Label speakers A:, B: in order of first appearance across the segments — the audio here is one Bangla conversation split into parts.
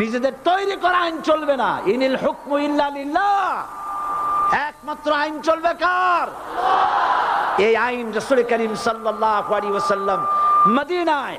A: নিজেদের তৈরি করা আইন চলবে না। ইনিল হুকম ইল্লা লিল্লাহ। একমাত্র আইন চলবে কার? এই আইন রসুল করিম সাল্লাহ মদিনায়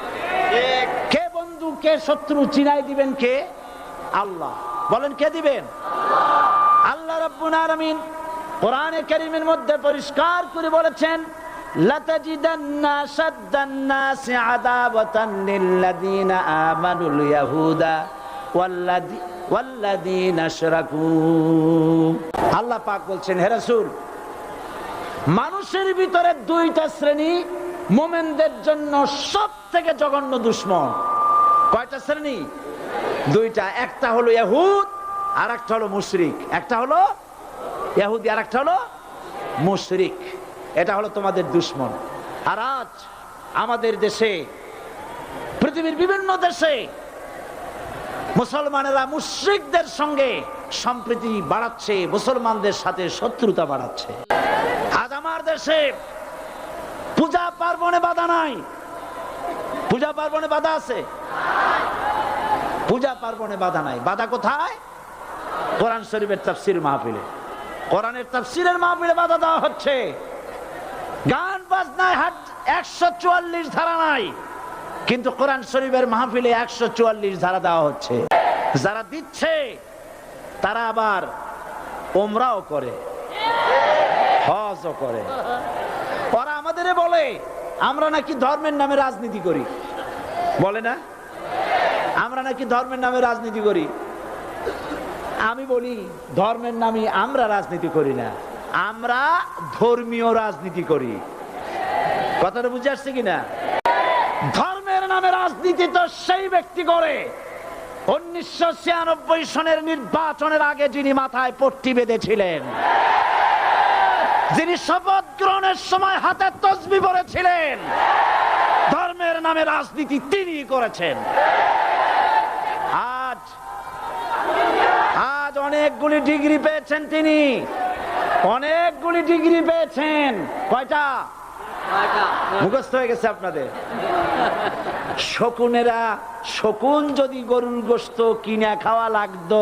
A: কে শত্রু চিনাই দিবেন কে? আল্লাহ। বলেন, কে দিবেন? আল্লাহ রবিন কোরআনে করিমের মধ্যে পরিষ্কার করে বলেছেন বলছেন হেরাসুল মানুষের ভিতরে দুইটা শ্রেণি মোমেনদের জন্য সব থেকে জঘন্য দুশ্মন। কয়টা শ্রেণি? দুইটা, একটা হলো ইয়াহুদ আর একটা হলো মুশরিক। একটা হলো ইয়াহুদি আর একটা হলো মুশরিক। এটা হলো তোমাদের দুশ্মন। আর আজ আমাদের দেশে, পৃথিবীর বিভিন্ন দেশে মুসলমানেরা মুশ্রিকদের সঙ্গে সম্প্রীতি বাড়াচ্ছে, মুসলমানদের সাথে শত্রুতা বাড়াচ্ছে। আজ আমার দেশে পূজা পার্বণে বাধা নাই। পূজা পার্বণে বাধা আছে? পূজা পার্বণে বাধা নাই। বাধা কোথায়? কোরআন শরীফের তাফসির মাহফিলে। কোরআনের তাফসিরের মাহফিলে বাধা দেওয়া হচ্ছে। গান বাজনায় হাট একশো চুয়াল্লিশ ধারা নাই। কিন্তু কোরআন শরীফের মাহফিলে একশো চুয়াল্লিশ ধারা দেওয়া হচ্ছে। যারা দিচ্ছে, তারা আবার ওমরাও করে, হজও করে। ওরা আমাদের বলে আমরা নাকি ধর্মের নামে রাজনীতি করি। বলে না? আমরা নাকি ধর্মের নামে রাজনীতি করি। আমি বলি, ধর্মের নামে আমরা রাজনীতি করি না। আমরা ধর্মীয় রাজনীতি করি। কথাটা বুঝে আসছে কিনা? ধর্মের নামে রাজনীতি তো সেই ব্যক্তি করে। উনিশশো ছিয়ানব্বই সনের নির্বাচনের আগে যিনি মাথায় পট্টি বেঁধেছিলেন যিনি শপথ গ্রহণের সময় হাতে তসবি পড়েছিলেন ধর্মের নামে রাজনীতি তিনি করেছেন। আজ আজ অনেকগুলি ডিগ্রি পেয়েছেন তিনি। অনেকগুলি ডিগ্রি পেয়েছেন। কয়টা? মুখস্থ হয়ে গেছে আপনাদের। শকুনেরা শকুন যদি গরুর গোস্ত কিনে খাওয়া লাগতো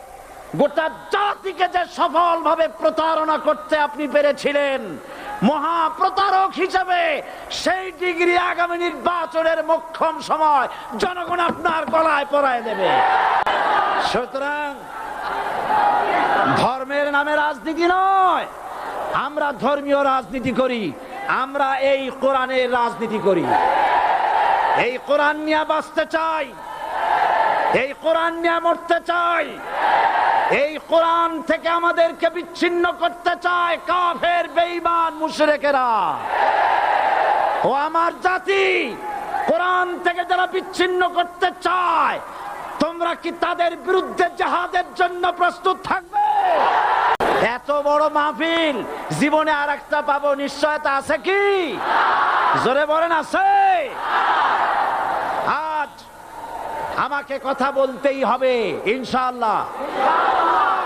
A: গোটা জাতিকে যে সফল ভাবে প্রতারণা করতে আপনি পেরেছিলেন মহা প্রতারক হিসেবে সেই ডিগ্রি আগামী নির্বাচনের মক্ষম সময় জনগণ আপনার গলায় পরায় দেবে। সুতরাং ধর্মের নামে রাজনীতি নয়, আমরা ধর্মীয় রাজনীতি করি, আমরা এই কোরআনের রাজনীতি করি। এই কোরআন নিয়ে বাঁচতে চাই, এই কোরআন নিয়ে মরতে চাই। এই কোরআন থেকে আমাদেরকে বিচ্ছিন্ন করতে চায় কাফের, বেঈমান, মুশরিকেরা। ও আমার জাতি, কোরআন থেকে যারা বিচ্ছিন্ন করতে চায়, তোমরা কি তাদের বিরুদ্ধে জাহাদের জন্য প্রস্তুত থাকবে? এত বড় মাহফিল, জীবনে আর একটা পাবো, নিশ্চয়তা আছে কি? জোরে বলেন, আছে? আজ আমাকে কথা বলতেই হবে, ইনশাআল্লাহ।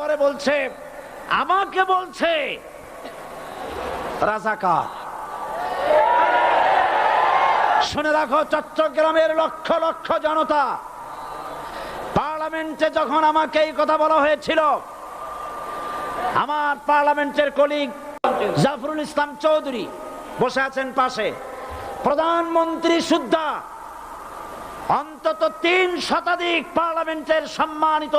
A: এরপরে বলছে, আমাকে বলছে, রাজাকার। শুনে রাখো চট্টগ্রামের লক্ষ লক্ষ জনতা, পার্লামেন্টে যখন আমাকে এই কথা বলা হয়েছিল, আমার পার্লামেন্টের কলিগ জাফরুল ইসলাম চৌধুরী বসে আছেন পাশে। প্রধানমন্ত্রী সুদ্ধা, অন্তত তিন শতাধিক পার্লামেন্টের সম্মানিত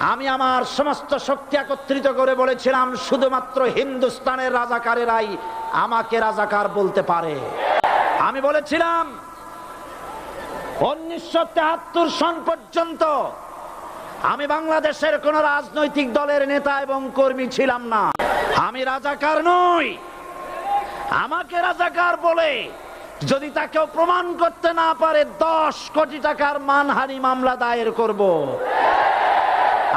A: আমি আমার সমস্ত শক্তি একত্রিত করে বলেছিলাম, শুধুমাত্র হিন্দুস্তানের রাজাকারেরাই আমাকে রাজাকার বলতে পারে। আমি বলেছিলাম, উনিশশো তেহাত্তর সন পর্যন্ত আমি বাংলাদেশের কোন রাজনৈতিক দলের নেতা এবং কর্মী ছিলাম না। আমি রাজাকার নই। আমাকে রাজাকার বলে যদি তাকেও প্রমাণ করতে না পারে, দশ কোটি টাকার মানহানি মামলা দায়ের করব।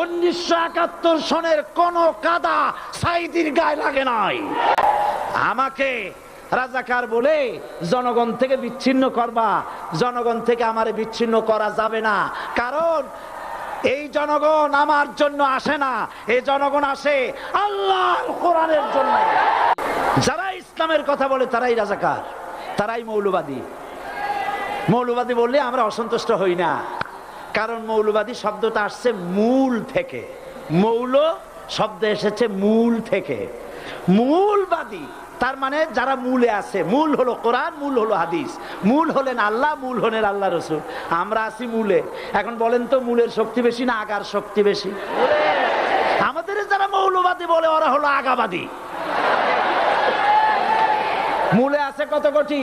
A: উনিশশো একাত্তর সনের কোন কাদা গায়ে লাগে নাই। আমাকে রাজাকার বলে জনগণ থেকে বিচ্ছিন্ন করবা, জনগণ থেকে আমারে বিচ্ছিন্ন করা যাবে না। কারণ এই জনগণ আমার জন্য আসে না এই জনগণ আসে আল্লাহ কোরআনের জন্য। যারা ইসলামের কথা বলে তারাই রাজাকার, তারাই মৌলবাদী। মৌলবাদী বললে আমরা অসন্তুষ্ট হই না। কারণ মৌলবাদী শব্দটা আসছে মূল থেকে। মৌল শব্দ এসেছে মূল থেকে। মূলবাদী, তার মানে যারা মূলে আছে, মূল হলো কোরআন, মূল হলো হাদিস, মূল হলেন আল্লাহ, মূল হলেন আল্লাহ রসুল। আমরা আছি মূলে। এখন বলেন তো মূলের শক্তি বেশি না আগার শক্তি বেশি? আমাদের যারা মৌলবাদী বলে, ওরা হলো আগাবাদী। মূলে আছে কত কোটি?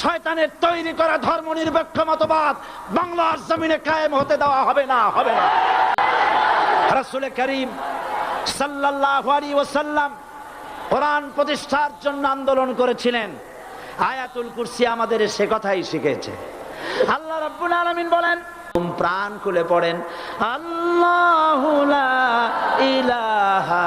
A: শয়তানের তৈরি করা ধর্ম নিরপেক্ষ মতবাদ বাংলার জমিনে কায়েম হতে দেওয়া হবে না হবে না। রাসূল করিম সাল্লাল্লাহু আলাইহি ওয়াসাল্লাম কোরআন প্রতিষ্ঠার জন্য আন্দোলন করেছিলেন। আয়াতুল কুরসি আমাদের সে কথাই শিখেছে। আল্লাহ রাব্বুল আলামিন বলেন প্রাণ খুলে পড়েন। আল্লাহু ইলাহা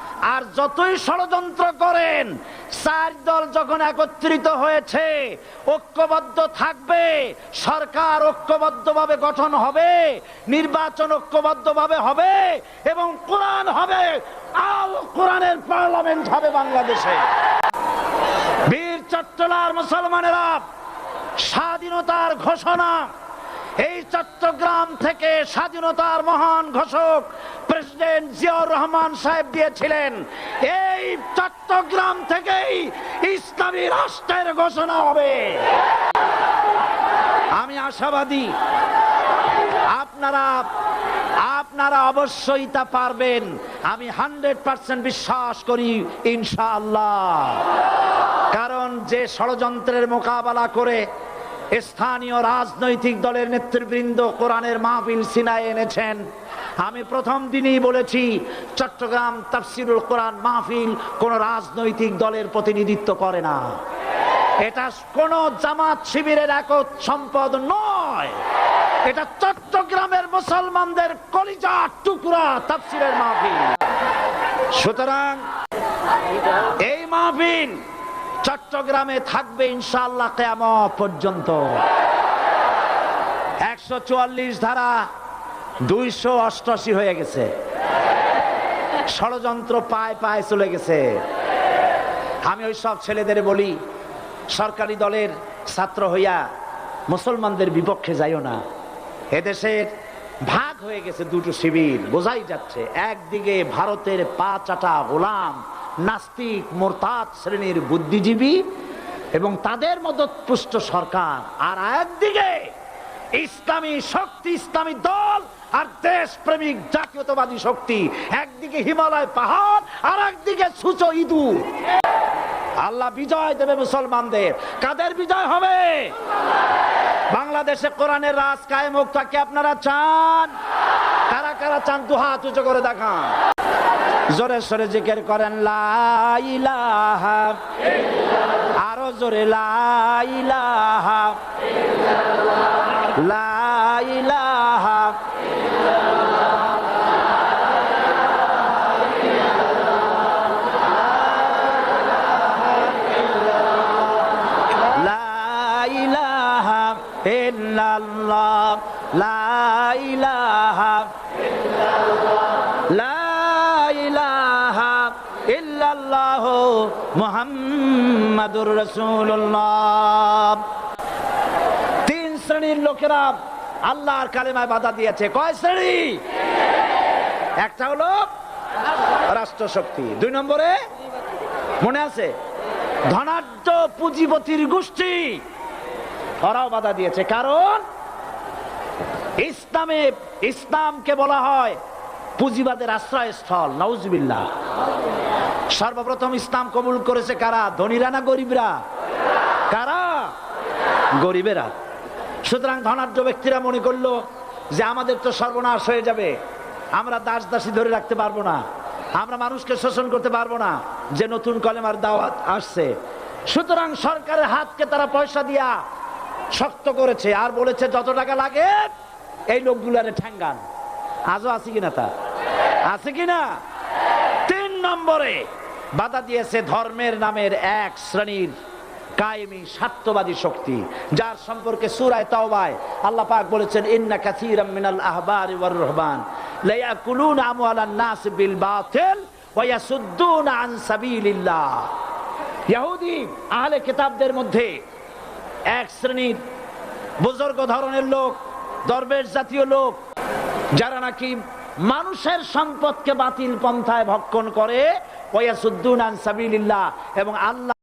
A: আর যতই ষড়যন্ত্র করেন, চার দল যখন একত্রিত হয়েছে, ঐক্যবদ্ধ থাকবে, সরকার ঐক্যবদ্ধভাবে গঠন হবে, নির্বাচন ঐক্যবদ্ধভাবে হবে এবং কোরআন হবে, আল কোরআনের পার্লামেন্ট হবে বাংলাদেশে। বীর চট্টলার মুসলমানেরা স্বাধীনতার ঘোষণা এই চট্টগ্রাম থেকে স্বাধীনতার মহান ঘোষক প্রেসিডেন্ট জিয়াউর রহমান সাহেব দিয়েছিলেন। এই চট্টগ্রাম থেকেই ইসলামী রাষ্ট্রের ঘোষণা হবে। আমি আশাবাদী আপনারা আপনারা অবশ্যই তা পারবেন। আমি হান্ড্রেড পার্সেন্ট বিশ্বাস করি ইনশাআল্লাহ। কারণ যে ষড়যন্ত্রের মোকাবেলা করে স্থানীয় রাজনৈতিক দলের নেতৃবৃন্দ কোরআনের মাহফিল সিনায় এনেছেন। আমি প্রথম দিনই বলেছি, চট্টগ্রাম তাফসিরুল কোরআন মাহফিল কোন রাজনৈতিক দলের প্রতিনিধিত্ব করে না। এটা কোন জামাত শিবিরের একত সম্পদ নয়। এটা চট্টগ্রামের মুসলমানদের কলিজা টুকরা তাফসিরের মাহফিল। সুতরাং এই মাহফিল চট্টগ্রামে থাকবে ইনশাআল্লাহ কেয়ামত পর্যন্ত। একশো চুয়াল্লিশ ধারা দুইশো অষ্টআশি হয়ে গেছে। ষড়যন্ত্র পায় পায় চলে গেছে। আমি ওই সব ছেলেদের বলি, সরকারি দলের ছাত্র হইয়া মুসলমানদের বিপক্ষে যাইও না। এদেশের ভাগ হয়ে গেছে দুটো শিবির, বোঝাই যাচ্ছে। একদিকে ভারতের পা চাটা গোলাম নাস্তিক, মোরতাদ শ্রেণির বুদ্ধিজীবী এবং তাদের মদত পুষ্ট সরকার। আর একদিকে ইসলামী শক্তি, ইসলামী দল আর দেশ প্রেমিক জাতীয়তাবাদী শক্তি। একদিকে হিমালয় পাহাড়, আর একদিকে সুচো ইঁদুর। আল্লাহ বিজয় দেবে মুসলমানদের। কাদের বিজয় হবে? বাংলাদেশে কোরআনের রাজ কায়ে হোক তাকে আপনারা চান? কারা চান দু হাত উঁচু করে দেখান। জোরে সরে জিকের করেন লাইলাহা আরও জোরে লাইলাহা লাইলাহা লাইলাহা ইল্লাল্লাহ লাইলাহা লাইলাহা ইল্লাল্লাহ মুহাম্মাদুর রাসূলুল্লাহ। তিন শ্রেণির লোকেরা আল্লাহর কালেমায় বাধা দিয়েছে। কয় শ্রেণি? একটা হলো রাষ্ট্র শক্তি দুই নম্বরে মনে আছে? ধনাঢ্য পুঁজিপতির গোষ্ঠী, ওরাও বাধা দিয়েছে। কারণ ইসলামে ইসলামকে বলা হয় পুঁজিবাদের আশ্রয়স্থল নওজবিল্লা সর্বপ্রথম ইসলাম কবুল করেছে কারা? ধনীরা না গরিবরা? কারা? গরিবেরা। সুতরাং ধনাঢ্য ব্যক্তিরা মনে করল যে আমাদের তো সর্বনাশ হয়ে যাবে। আমরা দাস দাসী ধরে রাখতে পারব না। আমরা মানুষকে শোষণ করতে পারব না। যে নতুন কলেমার দাওয়াত আসছে। সুতরাং সরকারের হাতকে তারা পয়সা দিয়া শক্ত করেছে আর বলেছে, যত টাকা লাগে, এই লোকগুলারে ঠ্যাঙ্গান। আজও আছে কিনা তা? আছে কিনা? তিন নম্বরে বাধা দিয়েছে ধর্মের নামের এক শ্রেণির স্বার্থবাদী শক্তি, যার সম্পর্কে সূরায়ে তাওবায় মিনাল ওয়াসুদ্দুনা আন কিতাবদের মধ্যে এক শ্রেণির বুজুর্গ ধরনের লোক, দরবেশ জাতীয় লোক, যারা নাকি মানুষের সম্পদকে বাতিল পন্থায় ভক্ষণ করে এবং আল্লাহ